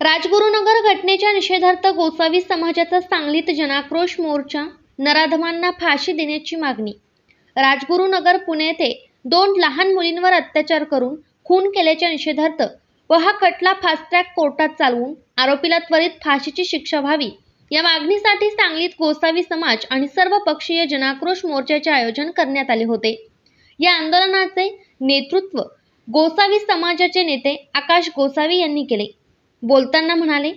राजगुरुनगर घटनेच्या निषेधार्थ गोसावी समाजाचा सांगलीत जनाक्रोश मोर्चा नराधमांना फाशी देण्याची मागणी. राजगुरुनगर पुणे येथे दोन लहान मुलींवर अत्याचार करून खून केल्याच्या निषेधार्थ व हा खटला फास्ट ट्रॅक कोर्टात चालवून आरोपीला त्वरित फाशीची शिक्षा व्हावी. या मागणीसाठी सांगलीत गोसावी समाज आणि सर्व पक्षीय जनाक्रोश मोर्चाचे आयोजन करण्यात आले होते. या आंदोलनाचे नेतृत्व गोसावी समाजाचे नेते आकाश गोसावी यांनी केले. बोलताना म्हणाले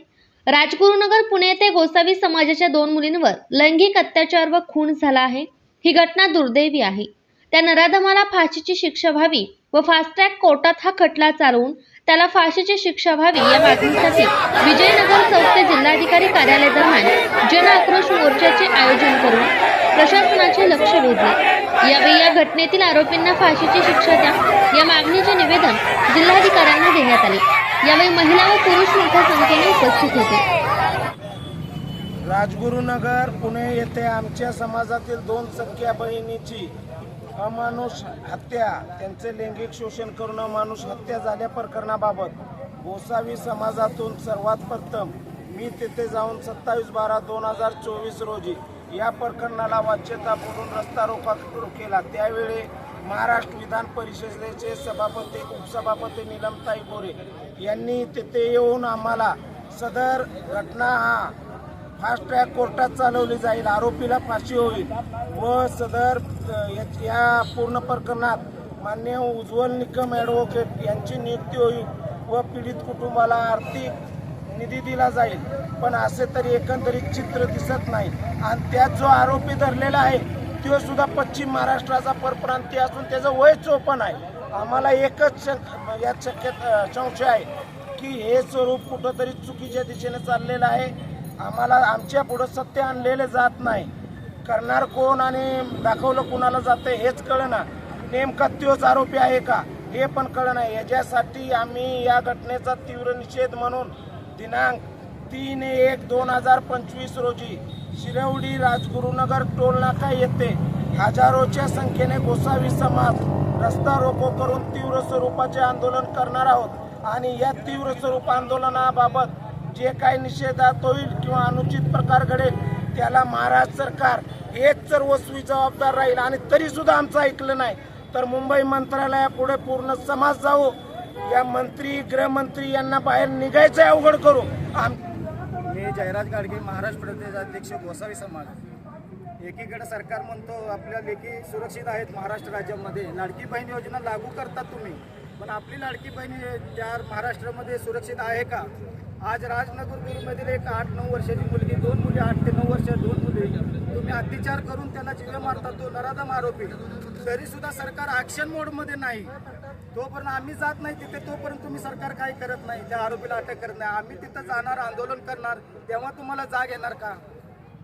राजगुरुनगर पुणे येथे गोसावी समाजाच्या दोन मुलींवर लैंगिक अत्याचार व खून झाला आहे. ही घटना दुर्दैवी आहे. त्या नराधमाला फाशीची शिक्षा व्हावी व फास्ट ट्रॅक कोर्टात हा खटला चालवून त्याला फाशीची शिक्षा व्हावी या मागणीसाठी विजयनगर चौकचे जिल्हाधिकारी कार्यालय दरम्यान जन आक्रोश मोर्चाचे आयोजन करून प्रशासनाचे लक्ष वेधले. यावेळी या घटनेतील आरोपींना फाशीची शिक्षा द्या या मागणीचे निवेदन जिल्हाधिकाऱ्यांना देण्यात आले. यावेळी महिला व पुरुष मोठ्या संख्येने उपस्थित होते. राजगुरुनगर पुणे येथे आमच्या समाजातील दोन सख्या बहिणीची अमानुष हत्या त्यांचे लैंगिक शोषण करून अमानुष हत्या झाल्या प्रकरणाबाबत गोसावी समाजातून सर्वात प्रथम मी तेथे जाऊन सत्तावीस बारा दोन हजार चोवीस रोजी या प्रकरणाला वाच्यता बोलून रस्ता रोका केला. त्यावेळी महाराष्ट्र विधान परिषदेचे सभापती उपसभापती निलमताई गोरे यांनी तेथे येऊन आम्हाला सदर घटना हा फास्ट ट्रॅक कोर्टात चालवली जाईल आरोपीला फाशी होईल. व सदर या- या पूर्ण प्रकरणात मान्य उज्ज्वल निकम ॲडव्होकेट यांची नियुक्ती होईल व पीडित कुटुंबाला आर्थिक निधी दिला जाईल. पण असे तरी एकंदरीत चित्र दिसत नाही. आणि त्यात जो आरोपी धरलेला आहे तो सुद्धा पश्चिम महाराष्ट्राचा परप्रांती असून त्याचं वय चोपण आहे. आम्हाला एकच शंक यात शक्यत संशय आहे की हे स्वरूप कुठंतरी चुकीच्या दिशेने चाललेलं आहे. आम्हाला आमच्या पुढं सत्य आणलेले जात नाही. करणार कोण आणि दाखवलं कुणाला जाते हेच कळना. नेमका तोच आरोपी आहे का? हे पण कळना. याच्यासाठी आम्ही या घटनेचा तीव्र निषेध म्हणून दिनांक तीन एक दोन हजार पंचवीस रोजी शिरवडी राजगुरुनगर टोलनाका येथे हजारोच्या संख्येने गोसावी समाज रस्ता रोको करून तीव्र स्वरूपाचे आंदोलन करणार आहोत. आणि या तीव्र स्वरूप आंदोलनाबाबत जे काही निषेधात होईल किंवा अनुचित प्रकार घडेल त्याला महाराष्ट्र सरकार हेच सर्वस्वी जबाबदार राहील. आणि तरी सुद्धा आमचं ऐकलं नाही. तर मुंबई मंत्रालयापुढे पूर्ण समाज जावो. या मंत्री गृहमंत्री यांना बाहेर निघायचं अवघड करू आम मी जयराज गाडगे महाराष्ट्र प्रदेश अध्यक्ष गोसावी समाज. एकीकडे सरकार म्हणतो आपल्या लेखी सुरक्षित आहेत महाराष्ट्र राज्यामध्ये. लाडकी बहीण योजना लागू करतात तुम्ही. पण आपली लाडकी बहीण त्या महाराष्ट्रामध्ये सुरक्षित आहे का? आज राजनगर राजनगरमधील एक आठ नऊ वर्षाची मुलगी दोन मुली आठ ते नऊ वर्ष दोन मुली तुम्ही अत्याचार करून त्यांना जीवे मारतात तो नराधम आरोपी. तरी सुद्धा सरकार ॲक्शन मोडमध्ये नाही. तोपर्यंत आम्ही जात नाही तिथे तोपर्यंत तुम्ही सरकार काही करत नाही? त्या आरोपीला अटक करत नाही. आम्ही तिथं जाणार आंदोलन करणार तेव्हा तुम्हाला जाग येणार का?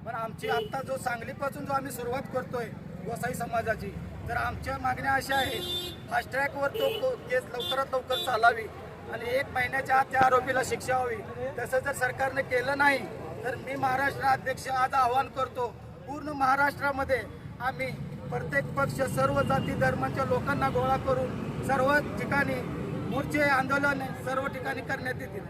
पण आमची आत्ता जो सांगलीपासून जो आम्ही सुरुवात करतोय गोसाई समाजाची तर आमच्या मागण्या अशा आहेत. फास्ट ट्रॅकवर तो केस लवकरात लवकर चालावी. आणि एक महिन्याच्या आत त्या आरोपीला शिक्षा व्हावी. तसं जर सरकारने केलं नाही तर मी महाराष्ट्र अध्यक्ष आज आवाहन करतो पूर्ण महाराष्ट्रामध्ये आम्ही प्रत्येक पक्ष सर्व जाती धर्मांच्या लोकांना गोळा करून सर्व ठिकाणी मोर्चे आंदोलन सर्व ठिकाणी करण्यात येतील.